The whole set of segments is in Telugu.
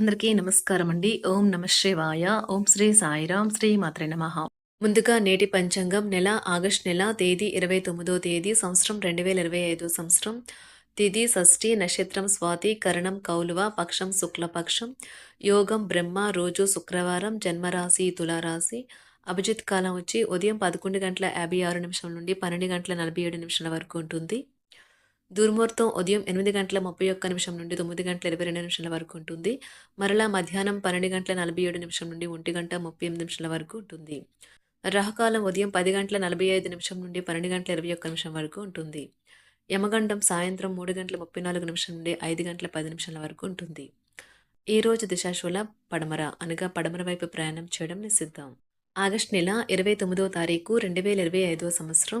అందరికీ నమస్కారం అండి. ఓం నమ శివాయ. ఓం శ్రీ సాయిరాం శ్రీ మాత్రే నమ. ముందుగా నేటి పంచాంగం నెల ఆగస్ట్ నెల తేదీ ఇరవై తొమ్మిదో తేదీ సంవత్సరం రెండు వేల ఇరవై ఐదు సంవత్సరం. తిథి షష్ఠి నక్షత్రం స్వాతి కరణం కౌలువ పక్షం శుక్లపక్షం యోగం బ్రహ్మ రోజు శుక్రవారం జన్మరాశి తులారాశి. అభిజిత్ కాలం వచ్చి ఉదయం పదకొండు గంటల యాభై ఆరు నిమిషం నుండి పన్నెండు గంటల నలభై ఏడు నిమిషాల వరకు ఉంటుంది. దుర్ముహూర్తం ఉదయం ఎనిమిది గంటల ముప్పై ఒక్క నిమిషం నుండి తొమ్మిది గంటల ఇరవై రెండు నిమిషాల వరకు ఉంటుంది. మరలా మధ్యాహ్నం పన్నెండు గంటల నలభై ఏడు నిమిషం నుండి ఒంటి గంట ముప్పై ఎనిమిది నిమిషాల వరకు ఉంటుంది. రహకాలం ఉదయం పది గంటల నలభై ఐదు నిమిషం నుండి పన్నెండు గంటల ఇరవై ఒక్క నిమిషం వరకు ఉంటుంది. యమగండం సాయంత్రం మూడు గంటల ముప్పై నాలుగు నిమిషం నుండి ఐదు గంటల పది నిమిషాల వరకు ఉంటుంది. ఈ రోజు దిశాశూల పడమర అనగా పడమర వైపు ప్రయాణం చేయడం నిషిద్దాం ఆగస్ట్ నెల ఇరవై తొమ్మిదో తారీఖు రెండు వేల ఇరవై ఐదో సంవత్సరం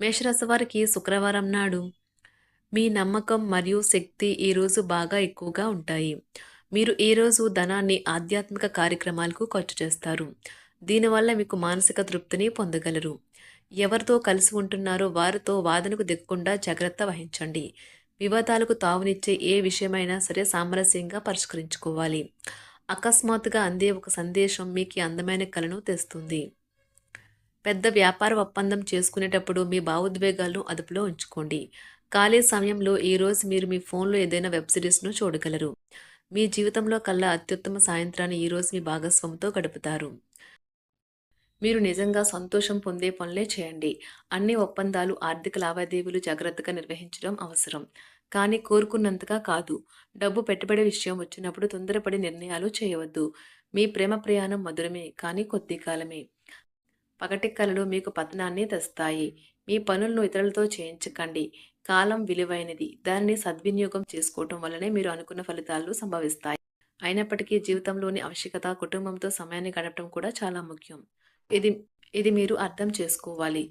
మేషరాశి వారికి శుక్రవారం నాడు మీ నమ్మకం మరియు శక్తి ఈరోజు బాగా ఎక్కువగా ఉంటాయి. మీరు ఈరోజు ధనాన్ని ఆధ్యాత్మిక కార్యక్రమాలకు ఖర్చు చేస్తారు. దీనివల్ల మీకు మానసిక తృప్తిని పొందగలరు. ఎవరితో కలిసి ఉంటున్నారో వారితో వాదనకు దిగకుండా జాగ్రత్త వహించండి. వివాదాలకు తావునిచ్చే ఏ విషయమైనా సరే సామరస్యంగా పరిష్కరించుకోవాలి. అకస్మాత్తుగా అందే ఒక సందేశం మీకు అందమైన కలను తెస్తుంది. పెద్ద వ్యాపార ఒప్పందం చేసుకునేటప్పుడు మీ భావోద్వేగాలను అదుపులో ఉంచుకోండి. ఖాళీ సమయంలో ఈరోజు మీరు మీ ఫోన్లో ఏదైనా వెబ్ సిరీస్ను చూడగలరు. మీ జీవితంలో కల్లా అత్యుత్తమ సాయంత్రాన్ని ఈరోజు మీ భాగస్వామితో గడుపుతారు. మీరు నిజంగా సంతోషం పొందే పనులే చేయండి. అన్ని ఒప్పందాలు ఆర్థిక లావాదేవీలు జాగ్రత్తగా నిర్వహించడం అవసరం. కానీ కోరుకున్నంతగా కాదు. డబ్బు పెట్టుబడి విషయం వచ్చినప్పుడు తొందరపడి నిర్ణయాలు చేయవద్దు. మీ ప్రేమ ప్రయాణం మధురమే కానీ కొద్ది కాలమే. పగటి కళలు మీకు పతనాన్ని తెస్తాయి. మీ పనులను ఇతరులతో చేయించకండి. కాలం విలువైనది. దానిని సద్వినియోగం చేసుకోవటం వల్లనే మీరు అనుకున్న ఫలితాలు సంభవిస్తాయి. అయినప్పటికీ జీవితంలోని ఆవశ్యకత కుటుంబంతో సమయాన్ని గడపడం కూడా చాలా ముఖ్యం. ఇది ఇది మీరు అర్థం చేసుకోవాలి.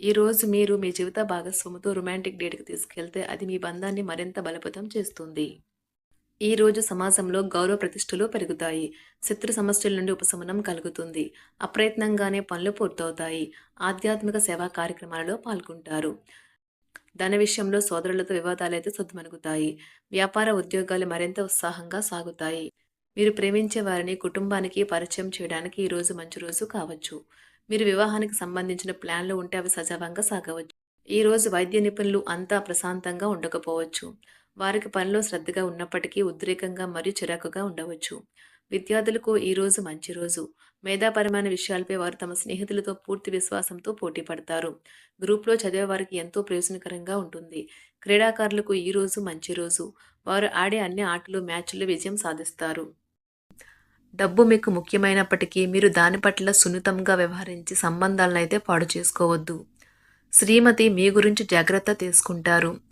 ఈరోజు మీరు మీ జీవిత భాగస్వామితో రొమాంటిక్ డేట్కి తీసుకెళ్తే అది మీ బంధాన్ని మరింత బలపతం చేస్తుంది. ఈ రోజు సమాజంలో గౌరవ ప్రతిష్టలు పెరుగుతాయి. శత్రు సమస్యల నుండి ఉపశమనం కలుగుతుంది. అప్రయత్నంగానే పనులు పూర్తవుతాయి. ఆధ్యాత్మిక సేవా కార్యక్రమాలలో పాల్గొంటారు. ధన విషయంలో సోదరులతో వివాదాలైతే సొద్దుమనుగుతాయి వ్యాపార ఉద్యోగాలు మరింత ఉత్సాహంగా సాగుతాయి. మీరు ప్రేమించే వారిని కుటుంబానికి పరిచయం చేయడానికి ఈ రోజు మంచి రోజు కావచ్చు. మీరు వివాహానికి సంబంధించిన ప్లాన్లు ఉంటే అవి సజావంగా సాగవచ్చు. ఈ రోజు వైద్య నిపుణులు అంతా ప్రశాంతంగా ఉండకపోవచ్చు. వారికి పనిలో శ్రద్ధగా ఉన్నప్పటికీ ఉద్రేకంగా మరియు చిరాకుగా ఉండవచ్చు. విద్యార్థులకు ఈరోజు మంచి రోజు. మేధాపరమైన విషయాలపై వారు తమ స్నేహితులతో పూర్తి విశ్వాసంతో పోటీ పడతారు. గ్రూప్లో చదివే వారికి ఎంతో ప్రయోజనకరంగా ఉంటుంది. క్రీడాకారులకు ఈ రోజు మంచి రోజు. వారు ఆడే అన్ని ఆటలు మ్యాచ్లు విజయం సాధిస్తారు. డబ్బు మీకు ముఖ్యమైనప్పటికీ మీరు దాని పట్ల సున్నితంగా వ్యవహరించి సంబంధాలను అయితే పాడు చేసుకోవద్దు. శ్రీమతి మీ గురించి జాగ్రత్త తీసుకుంటారు.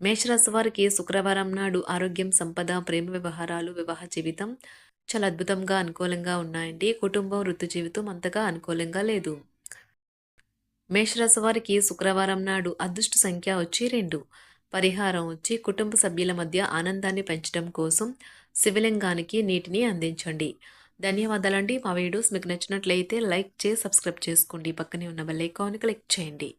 మేషరాశి వారికి శుక్రవారం నాడు ఆరోగ్యం సంపద ప్రేమ వ్యవహారాలు వివాహ జీవితం చాలా అద్భుతంగా అనుకూలంగా ఉన్నాయండి. కుటుంబం వృత్తి జీవితం అంతగా అనుకూలంగా లేదు. మేషరాశి వారికి శుక్రవారం నాడు అదృష్ట సంఖ్య వచ్చి రెండు. పరిహారం వచ్చి కుటుంబ సభ్యుల మధ్య ఆనందాన్ని పెంచడం కోసం శివలింగానికి నీటిని అందించండి. ధన్యవాదాలండి. మా వీడియోస్ మీకు నచ్చినట్లయితే లైక్ చేసి సబ్స్క్రైబ్ చేసుకోండి. పక్కనే ఉన్న బెల్ ఐకాన్ క్లిక్ చేయండి.